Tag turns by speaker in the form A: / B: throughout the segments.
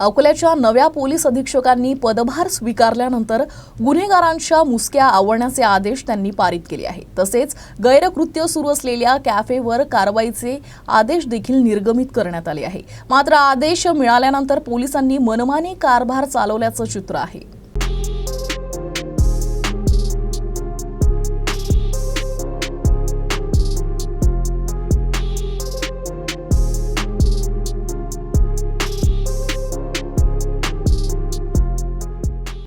A: अकोल्याच्या नव्या पोलीस अधीक्षकांनी पदभार स्वीकारल्यानंतर गुन्हेगारांच्या मुसक्या आवळण्याचे आदेश त्यांनी पारित केले आहेत तसेच गैरकृत्य सुरू असलेल्या कॅफेवर कारवाईचे आदेश देखील निर्गमित करण्यात आले आहे. मात्र आदेश मिळाल्यानंतर पोलिसांनी मनमानी कारभार चालवल्याचं चित्र आहे.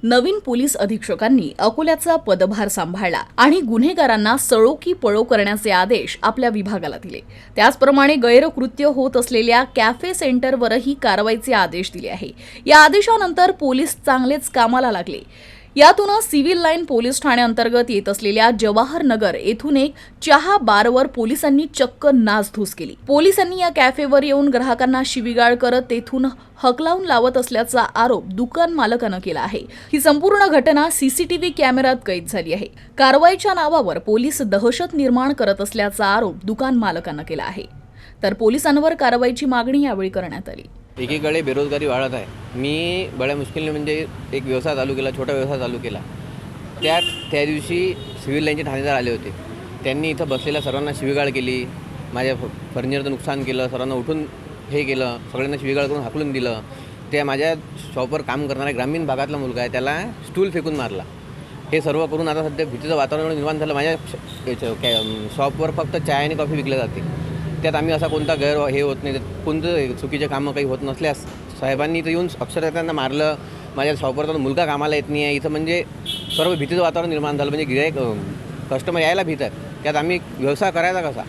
A: नवीन पोलीस अधीक्षकांनी अकोल्याचा पदभार सांभाळला आणि गुन्हेगारांना सळो की पळो करण्याचे आदेश आपल्या विभागाला दिले. त्याचप्रमाणे गैरकृत्य होत असलेल्या कॅफे सेंटरवरही कारवाईचे आदेश दिले आहे. या आदेशानंतर पोलीस चांगलेच कामाला लागले. यातूनच सिव्हिल लाईन पोलीस ठाण्याअंतर्गत येत असलेल्या जवाहर नगर येथून एक चहा बारवर पोलिसांनी चक्क नासधूस केली. पोलिसांनी या कॅफेवर येऊन ग्राहकांना शिवीगाळ करत तेथून हकलावून लावत असल्याचा आरोप दुकान मालकानं केला आहे. ही संपूर्ण घटना सीसीटीव्ही कॅमेऱ्यात कैद झाली आहे. कारवाईच्या नावावर पोलीस दहशत निर्माण करत असल्याचा आरोप दुकान मालकानं केला आहे. तर पोलिसांवर कारवाईची मागणी यावेळी करण्यात आली.
B: एकीकडे बेरोजगारी वाढत आहे. मी बड्या मुश्किलने म्हणजे एक व्यवसाय चालू केला छोटा व्यवसाय चालू केला. त्यात त्या दिवशी सिव्हिल लाईनचे ठाणेदार आले होते. त्यांनी इथं बसलेल्या सर्वांना शिवीगाळ केली. माझ्या फर्निचरचं नुकसान केलं सर्वांना उठून हे केलं सगळ्यांना शिवीगाळ करून हाकलून दिलं. त्या माझ्या शॉपवर काम करणारा ग्रामीण भागातला मुलगा आहे त्याला स्टूल फेकून मारला. हे सर्व करून आता सध्या भीतीचं वातावरण निर्माण झालं. माझ्या शॉपवर फक्त चाय आणि कॉफी विकल्या जाते. त्यात आम्ही असा कोणता गैर हे होत नाही. कोणतं चुकीचे कामं काही होत नसल्यास साहेबांनी इथं येऊन अक्षरशः त्यांना मारलं. माझ्या शॉपवर मुलगा कामाला येत नाही आहे इथं म्हणजे सर्व भीतीचं वातावरण निर्माण झालं. म्हणजे गिरायक कस्टमर यायला भीत आहे त्यात आम्ही व्यवसाय करायचा कसा?